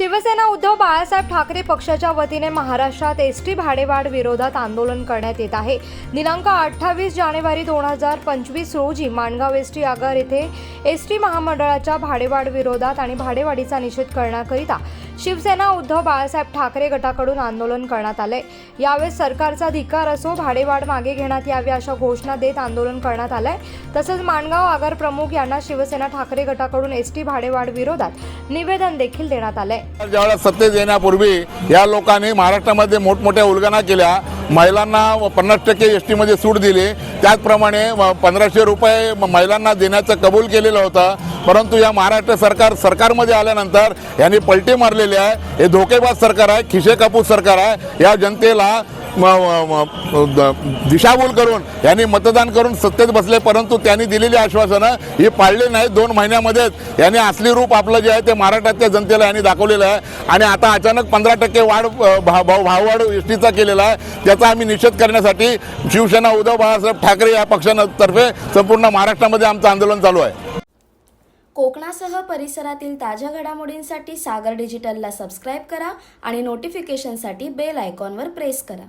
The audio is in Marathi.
शिवसेना उद्धव बाळासाहेब ठाकरे पक्षाच्या वतीने महाराष्ट्रात एस टी भाडेवाढ विरोधात आंदोलन करण्यात येत आहे. दिनांक अठ्ठावीस जानेवारी दोन हजार पंचवीस रोजी माणगाव एस टी आगार येथे एस टी महामंडळाच्या भाडेवाढ विरोधात आणि भाडेवाढीचा निषेध करण्याकरिता शिवसेना उद्धव बाळासाहेब ठाकरे गटाकडून आंदोलन करण्यात आले. यावेळेस सरकारचा अधिकार असो भाडेवाढ मागे घेण्यात यावी अशा घोषणा देत आंदोलन करण्यात आलंय. तसंच माणगाव आगार प्रमुख यांना शिवसेना ठाकरे गटाकडून एस टी भाडेवाढ विरोधात निवेदन देखील देण्यात आलंय. ज्यावेळेस सत्तेत येण्यापूर्वी या लोकांनी महाराष्ट्रामध्ये मोठमोठ्या उलगणा केल्या महिलांना पन्नास टक्के एस टीमध्ये सूट दिली. त्याचप्रमाणे पंधराशे रुपये महिलांना देण्याचं कबूल केलेलं होतं. परंतु या महाराष्ट्र सरकार सरकारमध्ये आल्यानंतर यांनी पलटी मारलेली आहे. हे धोकेबाज सरकार आहे खिशे कापूस सरकार आहे. या जनतेला दिशाभूल करून यांनी मतदान करून सत्तेत बसले परंतु त्यांनी दिलेली आश्वासनं ही पाळली नाही. दोन महिन्यामध्येच यांनी असली रूप आपलं जे आहे ते महाराष्ट्रातल्या जनतेला यांनी दाखवलेलं आहे. आणि आता अचानक पंधरा टक्के वाढ भाव भाववाढ एस टीचा केलेला आहे. त्याचा आम्ही निषेध करण्यासाठी शिवसेना उद्धव बाळासाहेब ठाकरे या पक्षातर्फे संपूर्ण महाराष्ट्रामध्ये आमचं आंदोलन चालू आहे. कोकणासह परिसरातील ताज्या घडामोडींसाठी सागर डिजिटलला सबस्क्राईब करा आणि नोटिफिकेशनसाठी बेल आयकॉनवर प्रेस करा.